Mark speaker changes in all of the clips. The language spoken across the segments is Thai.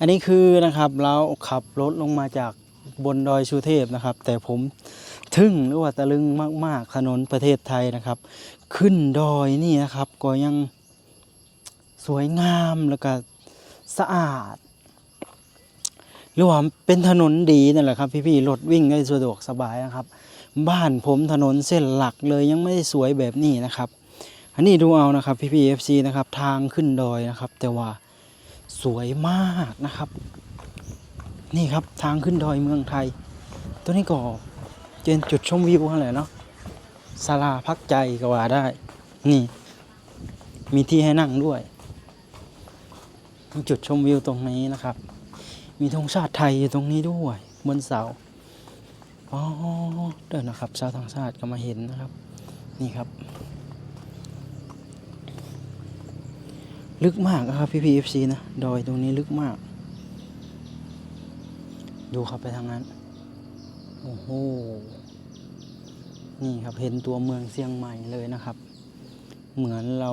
Speaker 1: อันนี้คือนะครับเราขับรถลงมาจากบนดอยสุเทพนะครับ แต่ผมทึ่งหรือว่าตะลึงมาก ๆ ถนนประเทศไทยนะครับ ขึ้นดอยนี่นะครับ ก็ยังสวยงามแล้วก็สะอาดหรือว่าเป็นถนนดีนั่นแหละครับพี่ๆรถวิ่งได้สะดวกสบายนะครับ บ้านผมถนนเส้นหลักเลยยังไม่ได้สวยแบบนี้นะครับ อันนี้ดูเอานะครับพี่ๆ FC นะครับทางขึ้นดอยนะครับ แต่ว่า สวยมากนะครับ นี่ครับทางขึ้นดอยเมืองไทย ตัวนี้ก็เป็นจุดชมวิวอะไรเนาะศาลาพักใจก็ว่าได้ นี่ มีที่ให้นั่งด้วย จุดชมวิวตรงนี้นะครับ มีธงชาติไทยอยู่ตรงนี้ด้วย บนเสาอ๋อเดินนะครับชาวต่างชาติก็มาเห็นนะครับ นี่ครับ ลึกมากนะครับพี่พีเอฟซีนะดอยตรงนี้ลึกมาก ดูครับไปทางนั้น โอ้โห นี่ครับเห็นตัวเมืองเชียงใหม่เลยนะครับ เหมือนเรา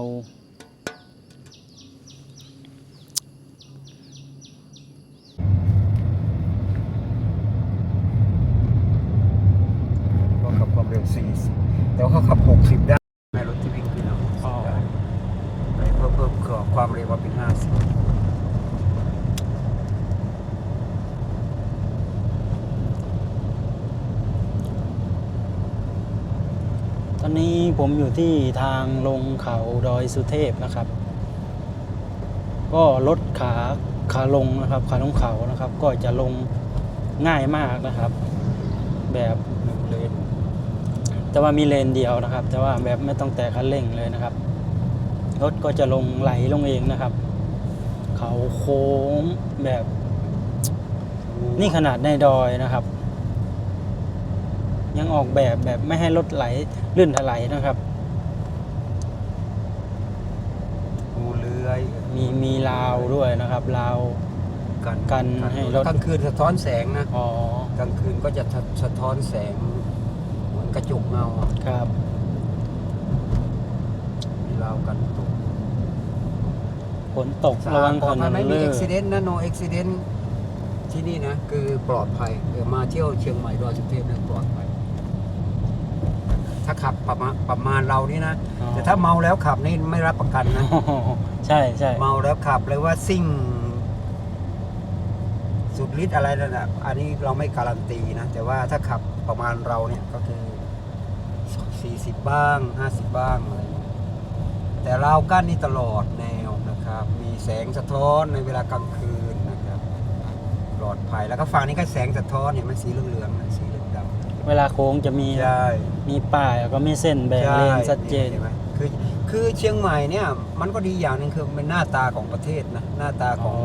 Speaker 2: ก็ขับความเร็ว40แต่ว่าเขาขับ 60 ได้ในรถที่วิ่งขึ้นเอา
Speaker 1: อ๋อ
Speaker 2: ได้ไปเพิ่มเพิ่ม ความเร็วมาเป็น 50
Speaker 1: ตอนนี้ผมอยู่ที่ทางลงเขาดอยสุเทพนะครับ ก็ลดขาขาลงนะครับ ขาลงเขานะครับ ก็จะลงง่ายมากนะครับ แบบหนึ่งเลนแต่ว่ามีเลนเดียวนะครับ แต่ว่าแบบไม่ต้องแตะคันเร่งเลยนะครับ รถก็จะลงไหลลงเองนะครับ เขาโค้งแบบ นี่ขนาดในดอยนะครับ ยังออกแบบแบบไม่ให้รถไหลลื่นถลายนะครับ
Speaker 2: ภูเลื้อย
Speaker 1: มีมีราวด้วยนะครับราว
Speaker 2: กัน
Speaker 1: กันให้รถ
Speaker 2: กลางคืนสะท้อนแสงนะ
Speaker 1: อ๋อก
Speaker 2: ลางคืนก็จะสะสะท้อนแสงเหมือนกระจกเงาอะ
Speaker 1: ครับ
Speaker 2: มีราวกันตก
Speaker 1: ฝนตกระวัง
Speaker 2: ปล
Speaker 1: ถ
Speaker 2: อด
Speaker 1: น
Speaker 2: ภัย
Speaker 1: น
Speaker 2: ไม่มี
Speaker 1: ลื่
Speaker 2: อุ
Speaker 1: น
Speaker 2: บิเหตุนะ no accident ที่นี่นะ คือปลอดภัยเออมาเที่ยวเชียงใหม่ดอยสุเทพนะปลอดภัย ถ้าขับประมาณประมาณเรานี่นะ
Speaker 1: อ๋อ
Speaker 2: แต่ถ้าเมาแล้วขับนี่ไม่รับประกันนะ
Speaker 1: ใช่ใช่
Speaker 2: เมาแล้วขับเลยว่าซิ่ง สุดฤทธิ์อะไรนั่นน่ะอันนี้เราไม่การันตีนะ แต่ว่าถ้าขับประมาณเราเนี่ยก็คือ 40 บ้าง 50 บ้างอะไรเงี้ยแต่เราวกั้นนี่ตลอดแนว นะครับ มีแสงสะท้อนในเวลากลางคืนนะครับ ปลอดภัย แล้วก็ฝั่งนี้ก็แสงสะท้อนเนี่ยมันสีเหลืองๆนะสีเหลืองดำ
Speaker 1: เวลาโค้งจะมี
Speaker 2: ใช่
Speaker 1: มีป้ายแล้วก็มีเส้นแบ่งเลนชัดเจน
Speaker 2: ห็ไหมคือคือเชียงใหม่เนี่ยมันก็ดีอย่างหนึ่งคือมันเป็นหน้าตาของประเทศนะหน้าตาของ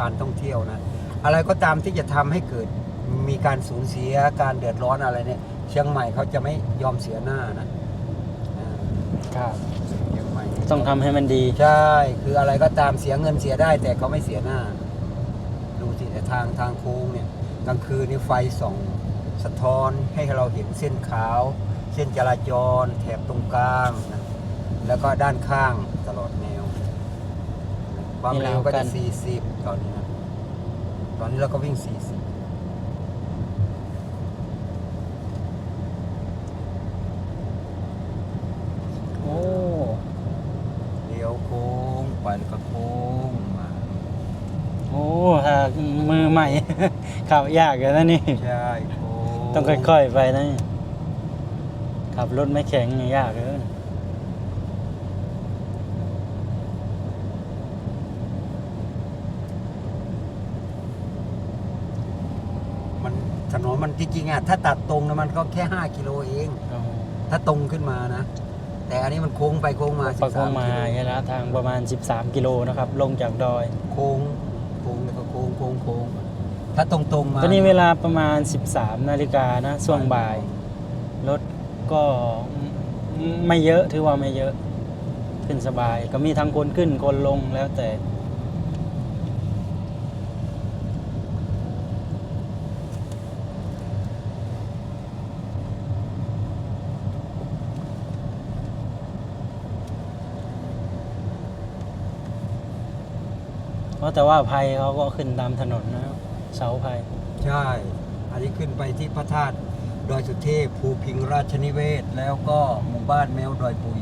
Speaker 2: การท่องเที่ยวนะอะไรก็ตามที่จะทำให้เกิดมีการสูญเสียการเดือดร้อนอะไรเนี่ย เชียงใหม่เขาจะไม่ยอมเสียหน้านะอ่า
Speaker 1: ครับ
Speaker 2: เชียงใหม่
Speaker 1: ต้องทำให้มันดี
Speaker 2: ใช่ คืออะไรก็ตามเสียเงินเสียได้ แต่เขาไม่เสียหน้า ดูสิแต่ทางทางโค้งเนี่ยกลางคืนนี่ไฟส่องสะท้อนให้เราเห็นเส้นขาว เส้นจราจร แถบตรงกลางนะแล้วก็ด้านข้างตลอดแนว ความเร็วก็
Speaker 1: มีราวกั้
Speaker 2: จะ
Speaker 1: น
Speaker 2: 40 ตอนนี้นะตอนนี้เราก็วิ่ง 40
Speaker 1: โอ้
Speaker 2: เลี้ยวโค้ง ไปแล้วก็โค้งมา
Speaker 1: โอ้ถ้ามือใหม่ ขับยากเลยนะนี่
Speaker 2: ใช่โค้ง
Speaker 1: ต้องค่อยๆไปนะนี่ขับรถไม่แข็งนี่ยากเลย
Speaker 2: มันถนนมันจริงๆอะถ้าตัดตรงนะมันก็แค่ 5 กิโลเอง
Speaker 1: เอา
Speaker 2: ถ้าตรงขึ้นมานะ แต่อันนี้มันโค้งไปโค้งมา
Speaker 1: ประโค้ง
Speaker 2: 13
Speaker 1: มา
Speaker 2: กิโล
Speaker 1: ระยะทางประมาณ 13 กิโลนะครับ ลงจากดอย
Speaker 2: โค้งโค้งแล้วก็โค้งโค้งโค้งถ้าตรงตรงๆมา
Speaker 1: ตอนนี้เวลาประมาณ 13 นาฬิกานะช่วงบ่าย รถก็ไม่เยอะถือว่าไม่เยอะ ขึ้นสบาย ก็มีทั้งคนขึ้นคนลงแล้วแต่ อ ราะแต่ว่าภัยเขาก็ขึ้นตามถนนนะเสาภัย
Speaker 2: ใช่ อันนี้ขึ้นไปที่พระธาตุดอยสุเทพภูพิงราชนิเวศ แล้วก็หมู่บ้านแมวดอยปุย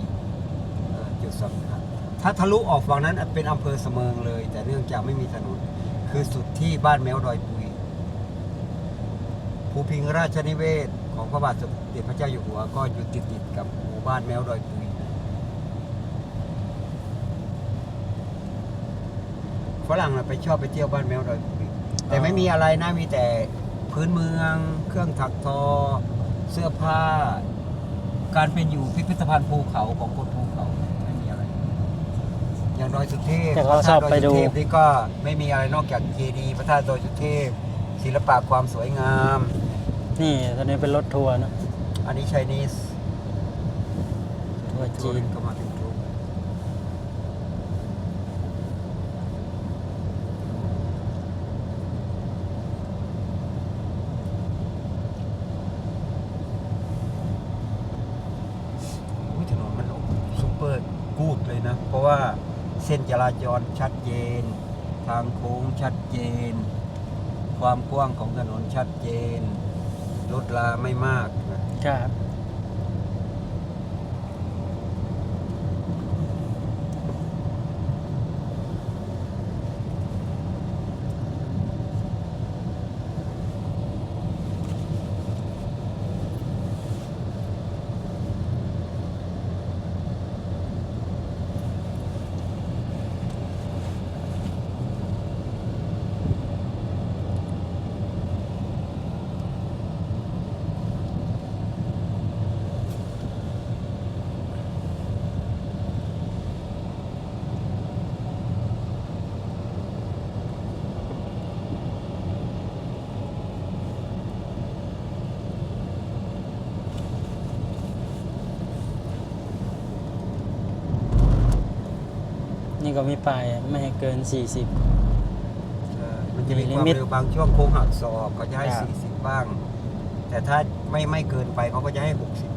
Speaker 2: เอ่อจุดสำคัญถ้าทะลุออกฝั่งนั้นเป็นอำเภอเสมิงเลย แต่เนื่องจากไม่มีถนน คือสุดที่บ้านแมวดอยปุยภูพิงราชนิเวศ ของพระบาทสมเด็จพระเจ้าอยู่หัวก็อยู่ติดติดๆกับหมู่บ้านแมวดอยปุย ฝรั่งน่ะไปชอบไปเที่ยวบ้านแมวดอยปุยแต่ไม่มีอะไรนะมีแต่พื้นเมือง เครื่องถักทอ เสื้อผ้า การเป็นอยู่พิพิธภัณฑ์ภูเขาของคนภูเขาไม่มีอะไร อย่างดอยสุเทพ
Speaker 1: แต่เขาชอบไปดู
Speaker 2: พระธาตุอยสุเทพนี่ก็ไม่มีอะไรนอกจากเจดีย์พระธาตุดอยสุเทพ ศิลปะความสวยงาม
Speaker 1: นี่ตอนนี้เป็นรถทัวร์นะ
Speaker 2: อันนี้ไชนีส
Speaker 1: ทัวร์จีน
Speaker 2: ก็มาถึงทุกอุ๊ยถนนมันซุปเปอร์กูดเลยนะ เพราะ ว่าเส้นจราจรชัดเจน ทางโค้งชัดเจน ความกว้างของถนนชัดเจนรถลาไม่มากนะ
Speaker 1: ครับ นี่ก็มีป้ายไม่ให้เกิน 40
Speaker 2: ใช่มันจะมีความ
Speaker 1: ลิมิต
Speaker 2: เร็วบางช่วงโค้งหักศอกเขาจะให้
Speaker 1: ครับ
Speaker 2: 40 บ้าง แต่ถ้าไม่ไม่เกินไปเขาก็จะให้ 60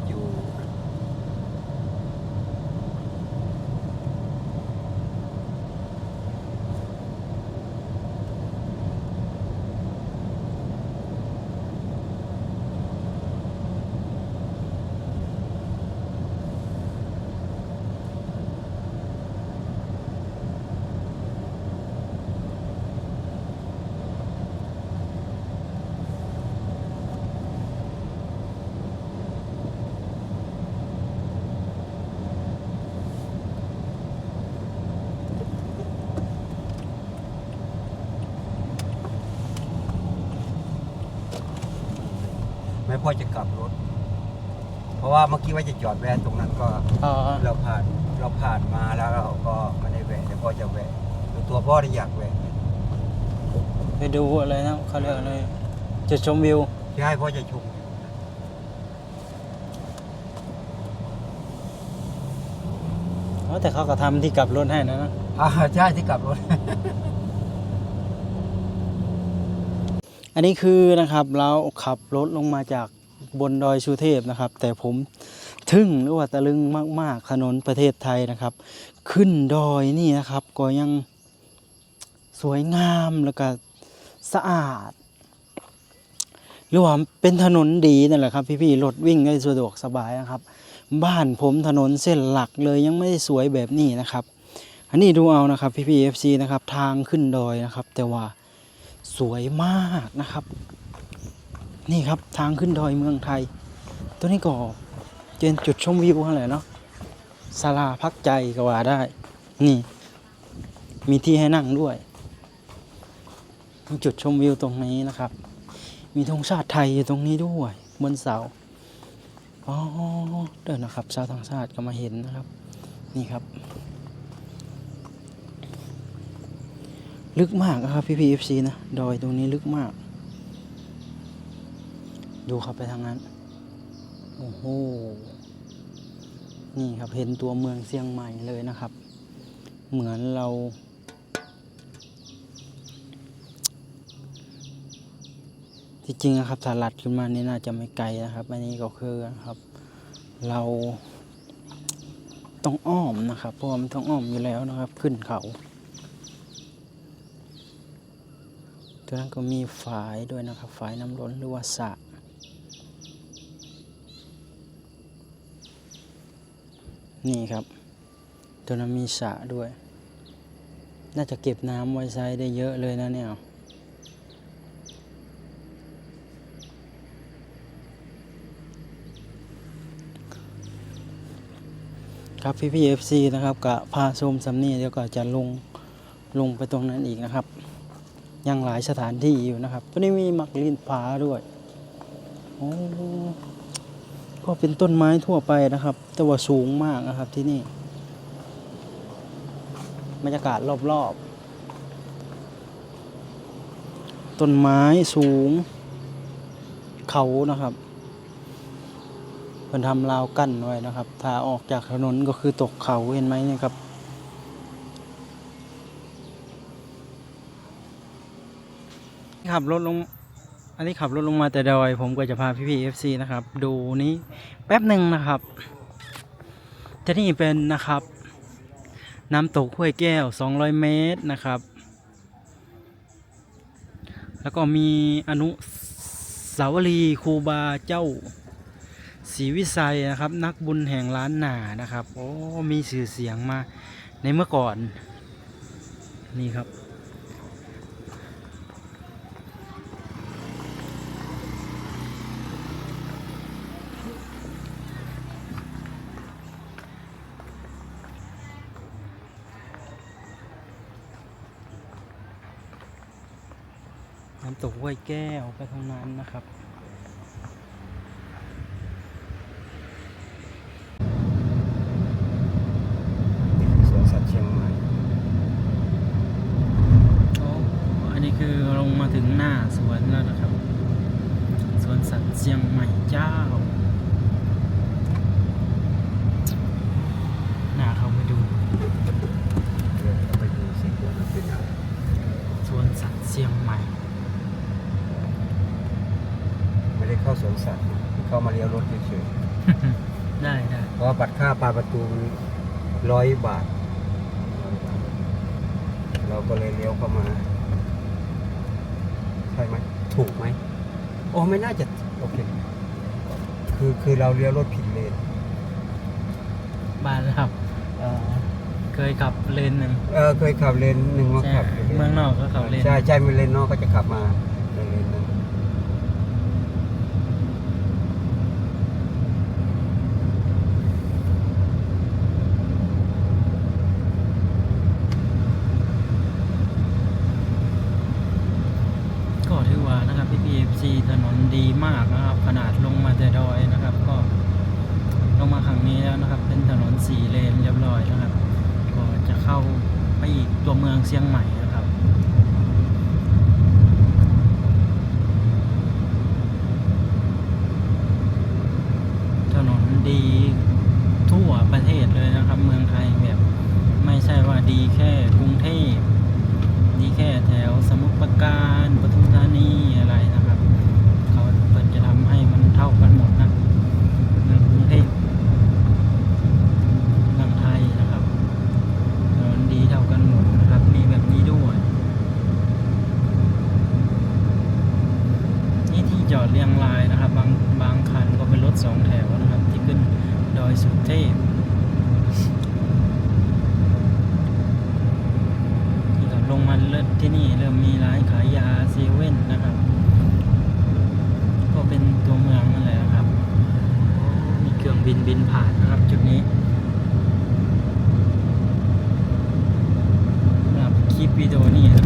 Speaker 2: อยู่ไม่พ่อจะกลับรถ เพราะว่าเมื่อกี้ว่าจะจอดแวะตรงนั้นก็
Speaker 1: อ๋อ
Speaker 2: เราผ่านเราผ่านมาแล้วเราก็ไม่ได้แวะแต่พ่อจะแวะแต่ตัวพ่อที่อยากแวะ
Speaker 1: ไปดูอะไรนะเขาเรียกอะไรจุดชมวิว
Speaker 2: ที่ให้พ่อจะชม
Speaker 1: อ๋อแต่เขาก็ทำที่กลับรถให้นะนะ
Speaker 2: อ่าใช่ที่กลับรถ
Speaker 1: อันนี้คือนะครับเราขับรถลงมาจาก บนดอยสุเทพนะครับ แต่ผมทึ่งหรือว่าตะลึงมาก ๆ ถนนประเทศไทยนะครับ ขึ้นดอยนี่นะครับ ก็ยังสวยงามแล้วก็สะอาด หรือว่าเป็นถนนดีนั่นแหละครับ พี่ๆรถวิ่งได้สะดวกสบายนะครับ บ้านผมถนนเส้นหลักเลยยังไม่ได้สวยแบบนี้นะครับ อันนี้ดูเอานะครับ พี่ๆ FC นะครับ ทางขึ้นดอยนะครับ แต่ว่าสวยมากนะครับ นี่ครับทางขึ้นดอยเมืองไทย ตัวนี้ก็เป็นจุดชมวิวอะไรเนาะศาลาพักใจก็ว่าได้ นี่ มีที่ให้นั่งด้วยมีจุดชมวิวตรงนี้นะครับ มีธงชาติไทยอยู่ตรงนี้ด้วยบนเสาอ๋อเดินนะครับชาวต่างชาติก็มาเห็นนะครับ นี่ครับ ลึกมากนะครับพี่พีเอฟซีนะดอยตรงนี้ลึกมาก ดูครับไปทางนั้น โอ้โห นี่ครับเห็นตัวเมืองเชียงใหม่เลยนะครับ เหมือนเรา จริงนะครับถ้าลัดขึ้นมานี่น่าจะไม่ไกลนะครับ อันนี้ก็คือนะครับ เราต้องอ้อมนะครับเพราะว่ามันต้องอ้อมอยู่แล้วนะครับ ขึ้นเขาตัวนั้นก็มีฝายด้วยนะครับ ฝายน้ำล้นหรือว่าสระ นี่ครับ ตัวนั้นมีสระด้วย น่าจะเก็บน้ำไว้ใช้ได้เยอะเลยนะเนี่ยครับพี่พีเอฟซีนะครับกะพาชมสำนีเดี๋ยวก็จะลงลงไปตรงนั้นอีกนะครับ ยังหลายสถานที่อยู่นะครับตัวนี้มีมักลินผาด้วยโอ้ ก็เป็นต้นไม้ทั่วไปนะครับ แต่ว่าสูงมากนะครับที่นี่บรรยากาศรอบๆ ต้นไม้สูง เขานะครับเพิ่นทำราวกั้นไว้นะครับ ถ้าออกจากถนนก็คือตกเขาเห็นไหมเนี่ยครับขับรถลง อันนี้ขับรถลงมาแต่ดอย ผมก็จะพาพี่พีเอฟซีนะครับ ดูนี้แป๊บหนึ่งนะครับที่นี่เป็นนะครับ น้ำตกห้วยแก้ว 200 เมตรนะครับ แล้วก็มีอนุสาวรีย์ครูบาเจ้าศรีวิสัยนะครับ นักบุญแห่งล้านนานะครับโอ้มีสื่อเสียงมาในเมื่อก่อนนี่ครับำตกห้วยแก้วไปทางนั้นนะครับ
Speaker 2: นี่คือสวนสัตว์เชียงใหม่
Speaker 1: โอ้อันนี้คือลงมาถึงหน้าสวนแล้วนะครับ สวนสัตว์เชียงใหม่เจ้า หน้าเข้าไปดู
Speaker 2: เดี๋ยวเราไปดูสิว่ามันเป็นอะไร
Speaker 1: สวนสัตว์เชียงใหม่
Speaker 2: ไม่ได้ เข้าสวนสัตว์นะเข้ามาเลี้ยวรถเฉย
Speaker 1: ได้ได้
Speaker 2: ๆเพราะว่าบัตรค่าปลายประตูร้อยบาท เราก็เลยเลี้ยวเข้ามาใช่ไหมถูกไหมโอ้ไม่น่าจะโอเคคือคือเราเลี้ยวรถผิดเลน
Speaker 1: บ้านครับ เอ่อเคยขับเลนหนึ่ง
Speaker 2: เออเคยขับเลนหนึ่งมา
Speaker 1: ใช่
Speaker 2: ขับยู่ล
Speaker 1: เมืองนอกก็ขับเลน
Speaker 2: ใช่ใช่มีเลนนอกก็จะขับมาในเลนนั้น
Speaker 1: ก็ถือว่านะครับพี่พีเอฟซีถนนดีมากนะครับ ขนาดลงมาแต่ดอยนะครับ ก็ลงมาขังนี้แล้วนะครับ เป็นถนนสี่เลนเรียบร้อยนะครับ ก็จะเข้าไปอีกตัว เชียงใหม่นะครับ ถนนดีทั่วประเทศเลยนะครับ เมืองไทยแบบ ไม่ใช่ว่าดีแค่กรุงเทพ ดีแค่แถวสมุทรปราการปทุมธานีอะไรนะครับ เขาเปิดจะทำให้มันเท่ากันหมดนะเมืองกรุงเทพเมืองไทยนะครับถนนดีเท่ากันหมดนะครับ มีแบบนี้ด้วย นี่ที่จอดเรียงรายนะครับ บางบางคันก็เป็นรถสองแถวนะครับ ที่ขึ้นดอยสุเทพ ที่เราลงมาเลิศที่นี่เริ่มมีร้านขายยาเซเว่นนะครับ ก็เป็นตัวเมืองนั่นแหละนะครับ มีเครื่องบินบิ นะครับ จุดนี้สำหรับคลิปวิดีโอนี้นะครับ